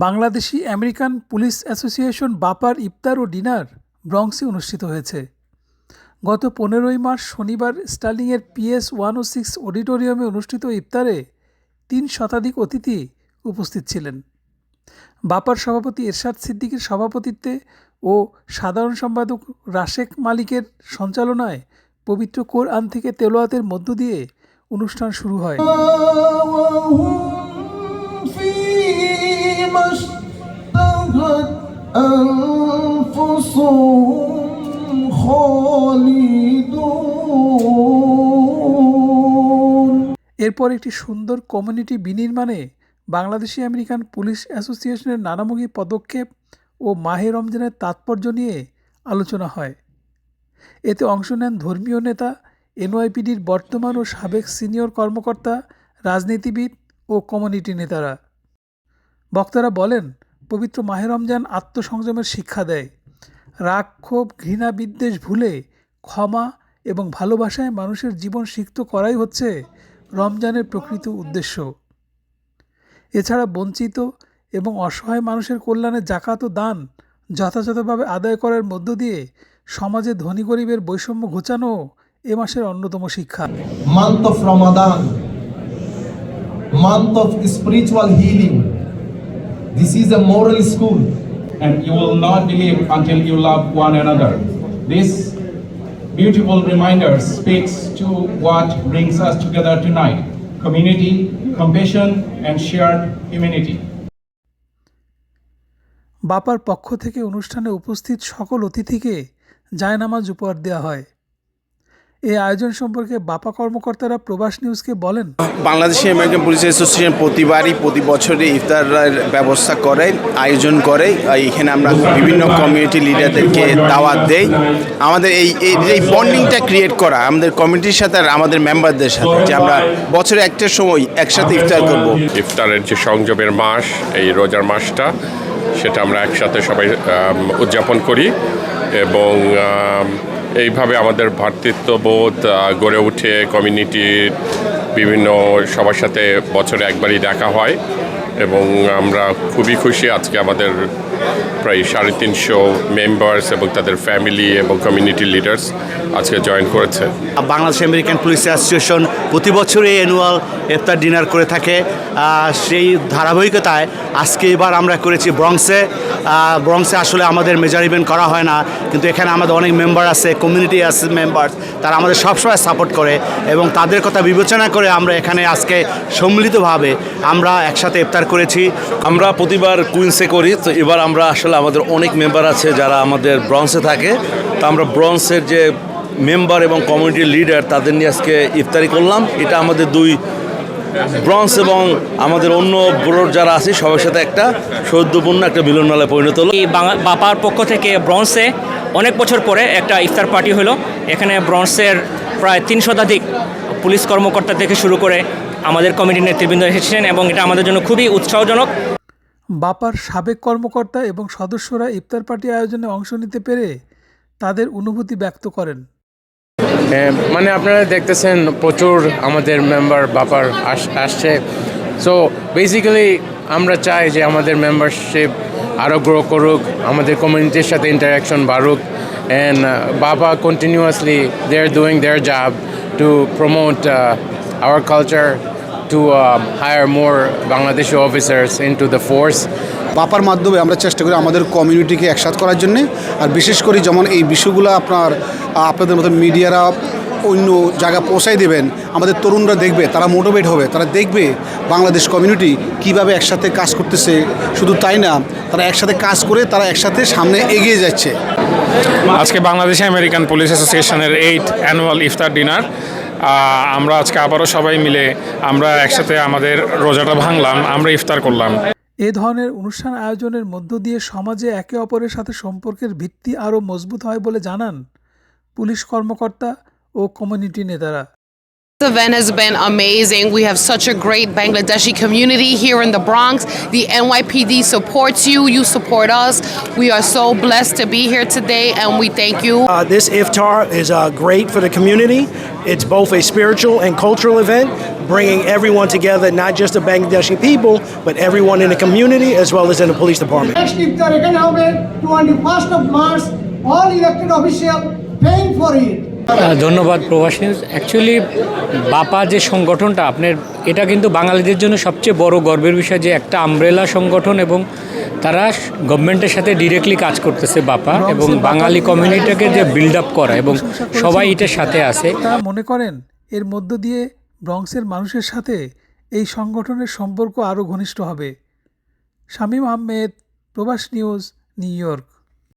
Bangladeshi American police association বাপার ইফতার ও ডিনার ব্রংসে অনুষ্ঠিত হয়েছে। গত পনেরোই মার্চ শনিবার স্টার্লিংয়ের পিএস ওয়ান ও সিক্স অডিটোরিয়ামে অনুষ্ঠিত ইফতারে তিন শতাধিক অতিথি উপস্থিত ছিলেন। বাপার সভাপতি এরশাদ সিদ্দিকীর সভাপতিত্বে ও সাধারণ সম্পাদক রাশেক মালিকের সঞ্চালনায় পবিত্র কোরআন থেকে তেলোয়াতের মধ্য দিয়ে অনুষ্ঠান শুরু হয়। وهم فيما اشتهت أنفسهم خالدون এরপর একটি সুন্দর কমিউনিটি বিনির্মাণে বাংলাদেশি আমেরিকান পুলিশ অ্যাসোসিয়েশনের নানামুখী পদক্ষেপ ও মাহে রমজানের তাৎপর্য নিয়ে আলোচনা হয় এতে অংশ নেন ধর্মীয় নেতা এনওয়াইপিডির বর্তমান ও সাবেক সিনিয়র কর্মকর্তা রাজনীতিবিদ ও কমিউনিটি নেতারা বক্তারা বলেন পবিত্র মাহে রমজান আত্মসংযমের শিক্ষা দেয় রাগ ক্ষোভ ঘৃণা বিদ্বেষ ভুলে ক্ষমা এবং ভালোবাসায় মানুষের জীবন সিক্ত করাই হচ্ছে রমজানের প্রকৃত উদ্দেশ্য এছাড়া বঞ্চিত এবং অসহায় মানুষের কল্যাণে জাকাত ও দান যথাযথভাবে আদায় করার মধ্য দিয়ে সমাজে ধনী গরিবের বৈষম্য ঘোচানো এ মাসের অন্যতম শিক্ষা month of Ramadan, month of spiritual healing. This is a moral school. and you will not believe until you love one another. This beautiful reminder speaks to what brings us together tonight community, compassion, and shared humanity. বাপার পক্ষ থেকে অনুষ্ঠানে উপস্থিত সকল অতিথিকে জায়নামাজ উপহার দেওয়া হয় এই আয়োজন সম্পর্কে বাপা কর্মকর্তারা প্রবাস নিউজকে বলেন। বাংলাদেশি আমেরিকান পুলিশ অ্যাসোসিয়েশন প্রতিবারই প্রতি বছরে ইফতারের ব্যবস্থা করে আয়োজন করে। এখানে আমরা বিভিন্ন কমিউনিটি লিডারদেরকে দাওয়াত দেই। আমাদের এই এই এই বন্ডিংটা ক্রিয়েট করা আমাদের কমিউনিটির সাথে আর আমাদের মেম্বারদের সাথে যে আমরা বছরে একটা সময় একসাথে ইফতার করব। ইফতারের যে সংযমের মাস এই রোজার মাসটা সেটা আমরা একসাথে সবাই উদযাপন করি এবং এইভাবে আমাদের ভ্রাতৃত্ববোধ গড়ে উঠে কমিউনিটির বিভিন্ন সবার সাথে বছরে একবারই দেখা হয় এবং আমরা খুবই খুশি আজকে আমাদের প্রায় সাড়ে তিনশো মেম্বার্স এবং তাদের ফ্যামিলি এবং কমিউনিটি লিডার্স আজকে জয়েন করেছে। বাংলাদেশ আমেরিকান পুলিশ অ্যাসোসিয়েশন প্রতি বছরই অ্যানুয়াল ইফতার ডিনার করে থাকে। সেই ধারাবাহিকতায় আজকে এবার আমরা করেছি ব্রংসে। ব্রংসে আসলে আমাদের মেজার ইভেন্ট করা হয় না কিন্তু এখানে আমাদের অনেক মেম্বার আছে কমিউনিটি আছে মেম্বার তারা আমাদের সবসময় সাপোর্ট করে এবং তাদের কথা বিবেচনা করে আমরা এখানে আজকে সম্মিলিতভাবে আমরা একসাথে ইফতার করেছি। আমরা প্রতিবার কুইন্সে করি তো এবার আমরা আসলে আমাদের অনেক মেম্বার আছে যারা আমাদের ব্রঞ্জে থাকে। তো আমরা ব্রঞ্জের যে মেম্বার এবং কমিউনিটি লিডার তাদের নিয়ে আজকে ইফতারি করলাম। এটা আমাদের দুই ব্রঞ্জ এবং আমাদের অন্য ব্রোড যারা আছে, সবার সাথে একটা সৌদ্যপূর্ণ একটা মিলনমেলায় পরিণত হলো। এই বাপার পক্ষ থেকে ব্রঞ্জে অনেক বছর পরে একটা ইফতার পার্টি হলো। এখানে ব্রঞ্জের প্রায় তিন শতাধিক পুলিশ কর্মকর্তা থেকে শুরু করে আমাদের কমিটির নেতৃবৃন্দ এসেছিলেন এবং এটা আমাদের জন্য খুবই উৎসাহজনক। বাপার সাবেক কর্মকর্তা এবং সদস্যরা ইফতার পার্টি আয়োজনে অংশ নিতে পেরে তাদের অনুভূতি ব্যক্ত করেন। মানে আপনারা দেখতেছেন প্রচুর আমাদের মেম্বার বাপার আস- আসছে। সো বেসিক্যালি আমরা চাই যে আমাদের মেম্বারশিপ আরও গ্রো করুক, আমাদের কমিউনিটির সাথে ইন্টারাকশন বাড়ুক। অ্যান্ড বাবা continuously they are doing their job to promote our culture to hire more Bangladeshi officers into the force বাপার মাধ্যমে আমরা চেষ্টা করি আমাদের কমিউনিটিকে একসাথ করার জন্য। আর বিশেষ করে যেমন এই বিষয়গুলো আপনার আপনাদের মতো মিডিয়ারা অন্য জায়গায় পৌঁছাই দেবেন আমাদের তরুণরা দেখবে তারা মোটিভেট হবে তারা দেখবে বাংলাদেশ কমিউনিটি কীভাবে একসাথে কাজ করতেছে। শুধু তাই না তারা একসাথে কাজ করে তারা একসাথে সামনে এগিয়ে যাচ্ছে। আজকে বাংলাদেশে আমেরিকান পুলিশ অ্যাসোসিয়েশনের এইট অ্যানুয়াল ইফতার ডিনার আমরা আজকে আবারও সবাই মিলে আমরা একসাথে আমাদের রোজাটা ভাঙলাম, আমরা ইফতার করলাম। এ ধরনের অনুষ্ঠান আয়োজনের মধ্য দিয়ে সমাজে একে অপরের সাথে সম্পর্কের ভিত্তি আরও মজবুত হয় বলে জানান পুলিশ কর্মকর্তা ও কমিউনিটি নেতারা। This event has been amazing. We have such a great Bangladeshi community here in the Bronx. The NYPD supports you, you support us. We are so blessed to be here today and we thank you. Uh, this iftar is uh, great for the community. It's both a spiritual and cultural event, bringing everyone together, not just the Bangladeshi people, but everyone in the community as well as in the police department. Next iftar again, 21st of March, all elected officials paying for it. ধন্যবাদ প্রবাস news actually বাপা যে সংগঠনটা আপনার এটা কিন্তু বাঙালিদের জন্য সবচেয়ে বড় গর্বের বিষয় যে একটা আমব্রেলা সংগঠন এবং তারা গভর্নমেন্টের সাথে ডিরেক্টলি কাজ করতেছে বাপা এবং বাঙালি কমিউনিটিকে যে বিল্ড আপ করা এবং সবাই এটার সাথে আছে। তারা মনে করেন এর মধ্য দিয়ে ব্রঙ্কসের মানুষের সাথে এই সংগঠনের সম্পর্ক আরও ঘনিষ্ঠ হবে। শামীম আহমেদ প্রবাস নিউজ নিউ ইয়র্ক